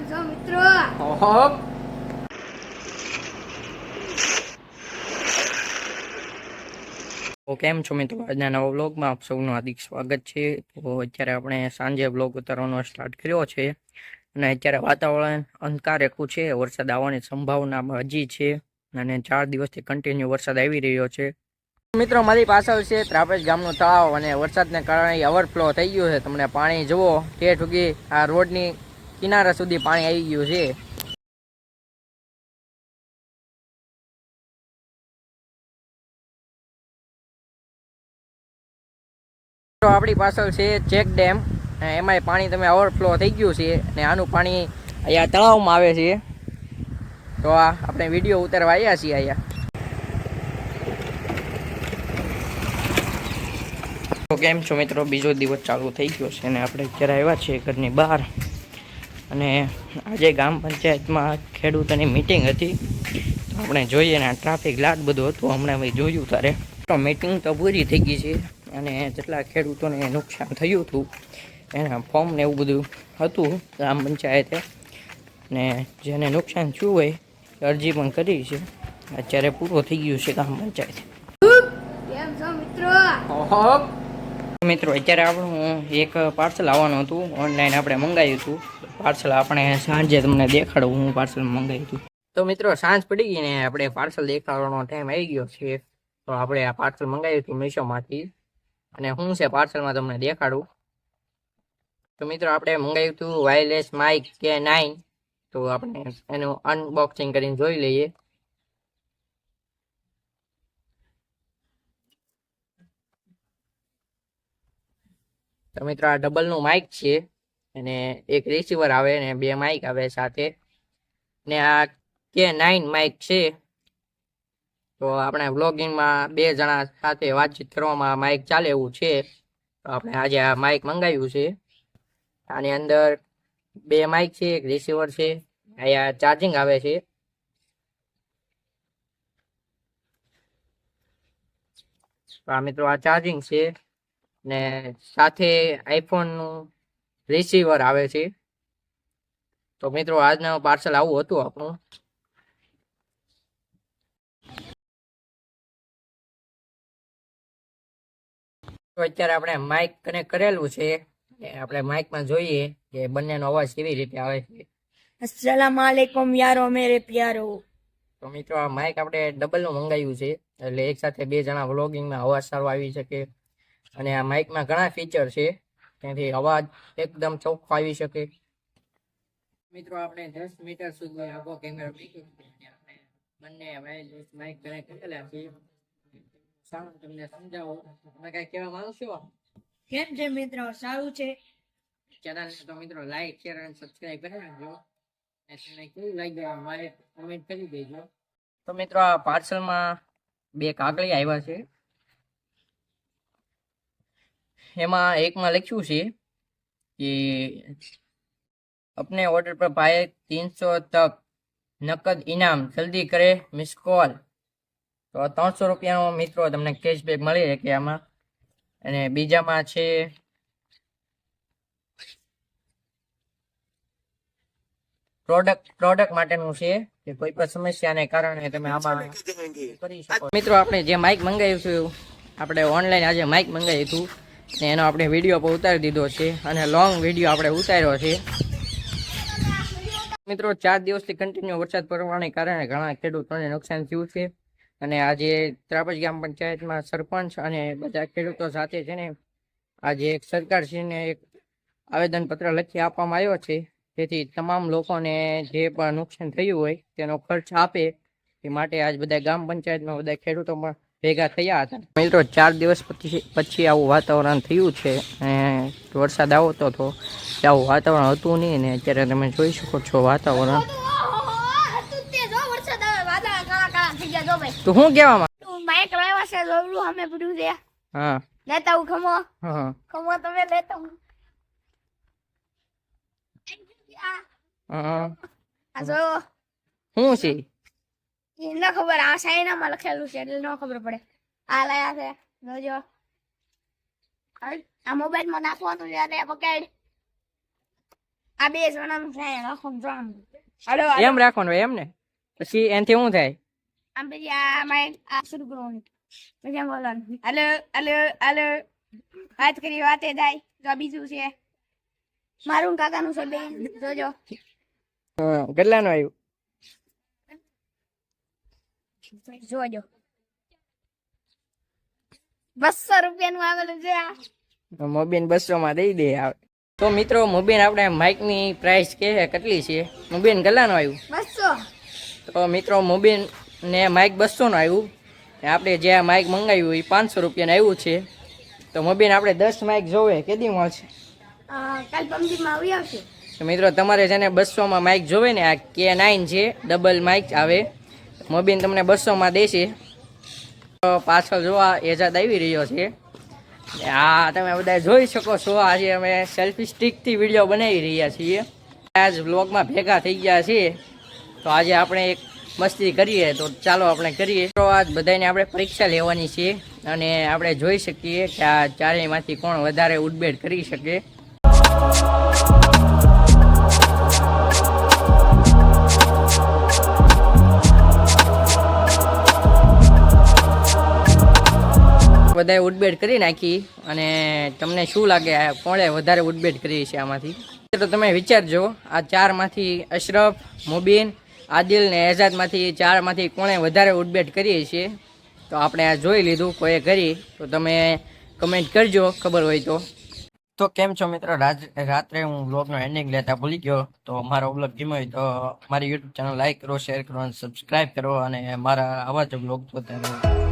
કેમ છો મિત્રો? હોપ તો કેમ છો મિત્રો? આજના નવા વ્લોગમાં આપ સૌનું હાર્દિક સ્વાગત છે. તો અત્યારે આપણે સાંજે વ્લોગ ઉતારવાનો સ્ટાર્ટ કર્યો છે અને અત્યારે વાતાવરણ અંધકાર એકું છે. વરસાદ આવવાની સંભાવના હજી છે અને ચાર દિવસથી કન્ટિન્યુ વરસાદ આવી રહ્યો છે. મિત્રો મારી પાછળ છે ત્રાપેજ ગામનું તળાવ અને વરસાદને કારણે ઓવરફ્લો થઈ ગયું છે. તમને પાણી જુઓ કે ઠૂકી આ રોડની કિનારા સુધી પાણી આવી ગયું છે. આપણી પાછળ છે ચેક ડેમ એમાંય પાણી તમે ઓવરફ્લો થઈ ગયું છે અને આનું પાણી અહીંયા તળાવમાં આવે છે. તો આ આપણે વીડિયો ઉતારવા આવ્યા છીએ અહીંયા. તો કેમ છો મિત્રો? બીજો દિવસ ચાલુ થઈ ગયો છે અને આપણે અત્યારે આવ્યા છીએ ઘરની બહાર. અને આજે ગ્રામ પંચાયતમાં ખેડૂતોની મિટિંગ હતી. તો આપણે જોઈએ ને ટ્રાફિક લાટ બધું હતું. હમણાં મેં જોયું તારે. તો મિટિંગ તો પૂરી થઈ ગઈ છે અને જેટલા ખેડૂતોને નુકસાન થયું હતું એના ફોર્મ ને એવું બધું હતું ગ્રામ પંચાયતે. ને જેને નુકસાન થયું હોય અરજી પણ કરી છે. અત્યારે પૂરો થઈ ગયું છે ગ્રામ પંચાયત. મિત્રો? અત્યારે આપણું એક પાર્સલ આવવાનું હતું. ઓનલાઈન આપણે મંગાવ્યું હતું. પાર્સલ આપણે સાંજે તમને દેખાડું, હું પાર્સલ મંગાવ્યું હતું તો મિત્રો, સાંજ પડી ગઈ ને આપણે પાર્સલ દેખાડવાનો ટાઈમ આવી ગયો છે. તો આપણે આ પાર્સલ મંગાવ્યું હતું મીશોમાંથી. અને શું છે પાર્સલમાં તમને દેખાડું. તો મિત્રો, આપણે મંગાવ્યું હતું વાયરલેસ માઇક કે નાઇન તો આપણે એનું અનબોક્સિંગ કરીને જોઈ લઈએ. તો મિત્રો, આ ડબલનું માઇક છે. અને એક રિસીવર આવે ને બે માઇક આવે સાથે. ને આ કે નાઇન માઇક છે. તો આપણે વ્લોગિંગમાં બે જણા સાથે વાતચીત કરવામાં માઇક ચાલે એવું છે. તો આપણે આજે આ માઇક મંગાવ્યું છે. આની અંદર બે માઇક છે, એક રિસીવર છે. અહીંયા ચાર્જિંગ આવે છે. તો મિત્રો આ ચાર્જિંગ છે. ને સાથે આઈફોનનું રિસીવર આવે છે. તો મિત્રો આજનું પાર્સલ આવું હતું આપણું. તો અત્યારે આપણે માઇક કનેક્ટ કરેલું છે. આપણે માઇકમાં જોઈએ કે બંનેનો અવાજ કેવી રીતે આવે છે. અસલામ આલેકુમ યારો મેરે પ્યારો. તો મિત્રો આ માઇક આપણે ડબલનું મંગાવ્યું છે. એટલે એક સાથે બે જણા વ્લોગિંગમાં અવાજ સારો આવી શકે. અને આ માઇકમાં ઘણા ફીચર છે. ત્યાંથી અવાજ એકદમ ચોખ્ખો આવી શકે. મિત્રો આપણે દસ મીટર સુધી આખો કેમેરો બંને વાયરલેસ માઇક કનેક્ટ કરેલા છે સારું તમને સમજાવો. તમે કઈ કહેવા માંગશો કેમ છે મિત્રો? સારું છે? ચેનલ તો મિત્રો લાઈક શેર અને સબસ્ક્રાઇબ કરી નાખજો. અને તમને કેવું લાગ્યું મારે કમેન્ટ કરી દેજો. તો મિત્રો આ પાર્સલમાં બે કાગળી આવ્યા છે. એમાં એકમાં લખ્યું છે કે अपने ऑर्डर पर पाए तीन सौ तक નકદ ઇનામ જલ્દી કરે મિસ કોલ તો ત્રણસો રૂપિયાનો મિત્રો તમને કેશબેક મળી શકે આમાં અને બીજામાં છે પ્રોડક્ટ પ્રોડક્ટ માટેનું છે કે કોઈ પણ સમસ્યાને કારણે તમે આમાં કરી શકો મિત્રો આપણે જે માઇક મંગાવ્યું છે આપણે ઓનલાઈન આજે માઇક મંગાવ્યું હતું એનો આપણે વીડિયો પર ઉતારી દીધો છે અને લોંગ વીડિયો આપણે ઉતાર્યો છે. મિત્રો, ચાર દિવસથી કન્ટિન્યુ વરસાદ પડવાને કારણે ઘણા ખેડૂતોને નુકસાન થયું છે. અને આજે ત્રાપજ ગ્રામ પંચાયતમાં સરપંચ અને બધા ખેડૂતો સાથે છે ને આજે એક સરકારશ્રીને એક આવેદનપત્ર લખી આપવામાં આવ્યો છે. જેથી તમામ લોકોને જે પણ નુકસાન થયું હોય તેનો ખર્ચ આપે. એ માટે આજ બધા ગ્રામ પંચાયતમાં બધા ખેડૂતો પણ ભેગા થયા હતા. મિત્રો ચાર દિવસ પછી પછી આવું વાતાવરણ થયું છે વરસાદ આવતો હતો આવું વાતાવરણ હતું નહીં ને અત્યારે તમે જોઈ શકો છો વાતાવરણ. તો શું કહેવા માઇક લાવ્યા છે જોયું અમે પડ્યું છે હા. લેતા હું ખમો. ખમો તમે લેતા હું હા. આ જો. શું છે? ન ખબર આ સાઈનામાં લખેલું છે એટલે ન ખબર પડે. આ લાયા છે જોજો. આ મોબાઈલમાં નાખવાનું છે અને પકડ આ બે જણાનું છે રાખો જણાનું હાલો હાલો. એમ રાખવાનું એમ ને? પછી એનાથી શું થાય? આમ પછી આ માઇક આ શરૂ કરવાનું. પછી આમ બોલવાનું. હાલો હાલો હાલો. વાત કરી વાતે થાય. તો બીજું છે. મારું ને કાકાનું છે બેન જોજો. કેટલાનું આવ્યું? જોજો. બસો રૂપિયાનું આવેલું છે આ. મોબીન બસો માં દઈ દે આવે તો મિત્રો મોબીન આપણે માઇકની પ્રાઇસ કે કેટલી છે? મોબીન કેટલાનું આવ્યું. બસો. તો મિત્રો મોબીન ને માઇક બસોનું આવ્યું. આપણે જે આ માઇક મંગાવ્યું એ પાંચસો રૂપિયાનું આવ્યું છે. તો મોબીન આપણે દસ માઇક જોવે કેદી મળશે? કાલ પમદીમાં આવી આવશે. તો મિત્રો તમારે છે ને બસોમાં માઇક જોવે ને આ કે નાઇન છે ડબલ માઇક આવે. મોબીન તમને બસોમાં દેશે. પાછળ જોવા એજાદ આવી રહ્યો છે. આ તમે બધા જોઈ શકો છો, આજે અમે સેલ્ફી સ્ટિકથી વીડિયો બનાવી રહ્યા છીએ. આજ વ્લોગમાં ભેગા થઈ ગયા છીએ તો આજે આપણે એક મસ્તી કરીએ, તો ચાલો આપણે કરીએ. તો આજ બધાને આપણે પરીક્ષા લેવાની છે અને આપણે જોઈ શકીએ કે આ ચારેયમાંથી કોણ વધારે ઉડબેડ કરી શકે. બધાએ ઉડબેડ કરી નાખી અને તમને શું લાગે કોણે વધારે ઉડબેડ કરી છે આમાંથી? તો તમે વિચારજો, આ ચારમાંથી અશરફ, મુબીન, આદિલ ને એઝાદમાંથી ચારમાંથી કોણે વધારે ઉડબેટ કરીએ છીએ તો આપણે આ જોઈ લીધું, કોઈએ કરી. તો તમે કમેન્ટ કરજો, ખબર હોય તો. તો કેમ છો મિત્રો? રાત્રે હું બ્લોગનો એન્ડિંગ લેતા ભૂલી ગયો. તો મારો બ્લોગ ગમ્યો હોય તો મારી યુટ્યુબ ચેનલ લાઈક કરો, શેર કરો અને સબસ્ક્રાઈબ કરો અને મારા આવા જ બ્લોગ જોતા રહો.